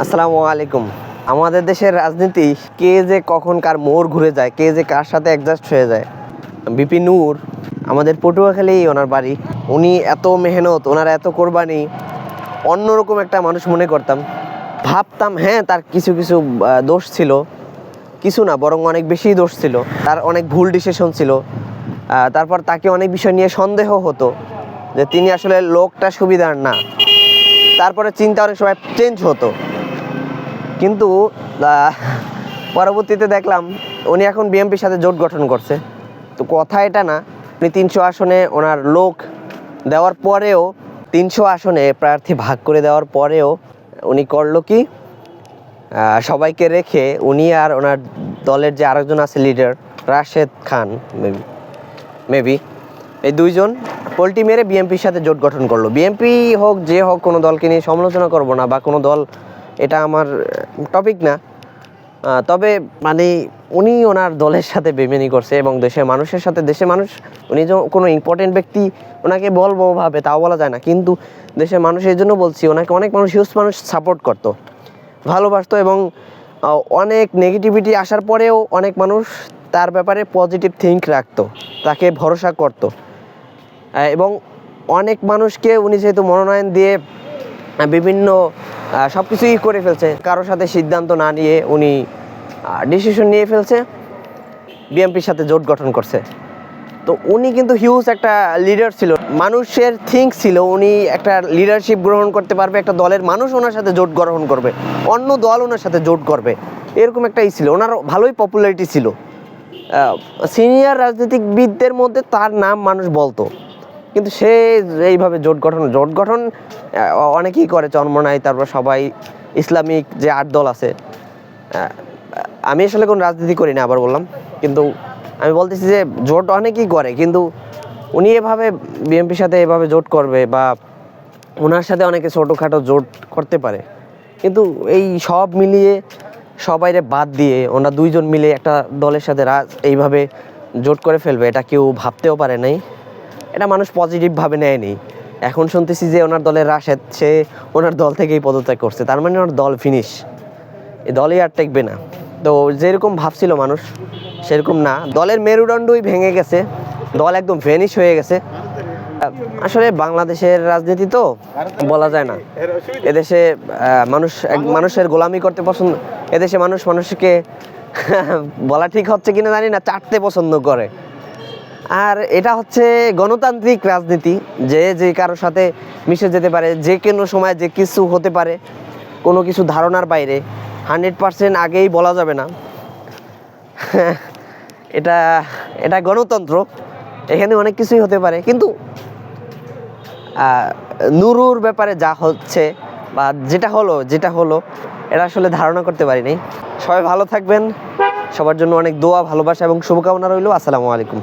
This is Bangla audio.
আসসালামু আলাইকুম। আমাদের দেশের রাজনীতি কে যে কখন কার মোড় ঘুরে যায়, কে যে কার সাথে অ্যাডজাস্ট হয়ে যায়। বিপি নূর, আমাদের পটুয়াখালী ওনার বাড়ি, উনি এত মেহনত, ওনার এত কোরবানি, অন্যরকম একটা মানুষ মনে করতাম। ভাবতাম হ্যাঁ তার কিছু কিছু দোষ ছিল। কিছু না, বরং অনেক বেশি দোষ ছিল। তার অনেক ভুল ডিসিশন ছিল। তারপর তাকে অনেক বিষয় নিয়ে সন্দেহ হতো যে তিনি আসলে লোকটা সুবিধার না। তারপরে চিন্তা অনেক সময় চেঞ্জ হতো। কিন্তু পরবর্তীতে দেখলাম উনি এখন বিএমপির সাথে জোট গঠন করছে। তো কথা এটা না, উনি তিনশো আসনে ওনার লোক দেওয়ার পরেও, তিনশো আসনে প্রার্থী ভাগ করে দেওয়ার পরেও উনি করল কি সবাইকে রেখে উনি আর ওনার দলের যে আরেকজন আছে leader Rashed Khan maybe maybe এই দুইজন পোল্টি মেরে বিএমপির সাথে জোট গঠন করল। বিএনপি হোক, যে হোক, কোনো দলকে নিয়ে সমালোচনা করব না বা কোনো দল এটা আমার টপিক না। তবে মানে উনি ওনার দলের সাথে বেমেনি করছে এবং দেশের মানুষের সাথে, দেশের মানুষ, উনি যে, কোনো ইম্পর্টেন্ট ব্যক্তি ওনাকে বলব ভাবে তাও বলা যায় না। কিন্তু দেশের মানুষ এই জন্য বলছি, ওনাকে অনেক মানুষ হিউজ মানুষ সাপোর্ট করতো, ভালোবাসতো এবং অনেক নেগেটিভিটি আসার পরেও অনেক মানুষ তার ব্যাপারে পজিটিভ থিঙ্ক রাখতো, তাকে ভরসা করতো। এবং অনেক মানুষকে উনি যেহেতু মনোনয়ন দিয়ে বিভিন্ন সব কিছুই করে ফেলছে। কারোর সাথে সিদ্ধান্ত না নিয়ে উনি ডিসিশন নিয়ে ফেলছে। বিএনপির সাথে জোট গঠন করছে। তো উনি কিন্তু হিউজ একটা লিডার ছিল। মানুষের থিঙ্ক ছিল, উনি একটা লিডারশিপ গ্রহণ করতে পারবে, একটা দলের মানুষ ওনার সাথে জোট গ্রহণ করবে, অন্য দল ওনার সাথে জোট করবে। এরকম একটাই ছিল, ওনার ভালোই পপুলারিটি ছিল। সিনিয়র রাজনীতিবিদদের মধ্যে তার নাম মানুষ বলতো। কিন্তু সে এইভাবে জোট গঠন জোট গঠন অনেকেই করে চন্মনাই তারপর সবাই ইসলামিক যে আট দল আছে আমি আসলে কোনো রাজনীতি করি না আবার বললাম, কিন্তু আমি বলতেছি যে জোট অনেকেই করে, কিন্তু উনি এভাবে বিএনপির সাথে এভাবে জোট করবে বা ওনার সাথে অনেকে ছোটোখাটো জোট করতে পারে, কিন্তু এই সব মিলিয়ে সবাইরে বাদ দিয়ে ওনারা দুইজন মিলে একটা দলের সাথে রাজ এইভাবে জোট করে ফেলবে, এটা কেউ ভাবতেও পারে নাই। এটা মানুষ পজিটিভভাবে নেয়নি। এখন শুনতেছি যে ওনার দলের রাশেদ, সে ওনার দল থেকেই পদত্যাগ করছে। তার মানে ওনার দল ফিনিশ এই দলই আর টেকবে না। তো যেরকম ভাবছিল মানুষ, সেরকম না। দলের মেরুদণ্ডই ভেঙে গেছে। দল একদম ভেনিশ হয়ে গেছে। আসলে বাংলাদেশের রাজনীতি তো বলা যায় না। এদেশে মানুষ মানুষের গোলামি করতে পছন্দ, এদেশে মানুষ মানুষকে বলা ঠিক হচ্ছে কিনা জানি না, চাটতে পছন্দ করে। আর এটা হচ্ছে গণতান্ত্রিক রাজনীতি, যে যে কারোর সাথে মিশে যেতে পারে, যে কোনো সময় যে কিছু হতে পারে, কোনো কিছু ধারণার বাইরে, হান্ড্রেড পার্সেন্ট আগেই বলা যাবে না। এটা এটা গণতন্ত্র, এখানে অনেক কিছুই হতে পারে, কিন্তু নুরুর ব্যাপারে যা হচ্ছে বা যেটা হলো যেটা হলো, এটা আসলে ধারণা করতে পারিনি। সবাই ভালো থাকবেন, সবার জন্য অনেক দোয়া, ভালোবাসা এবং শুভকামনা রইল, আসসালামু আলাইকুম।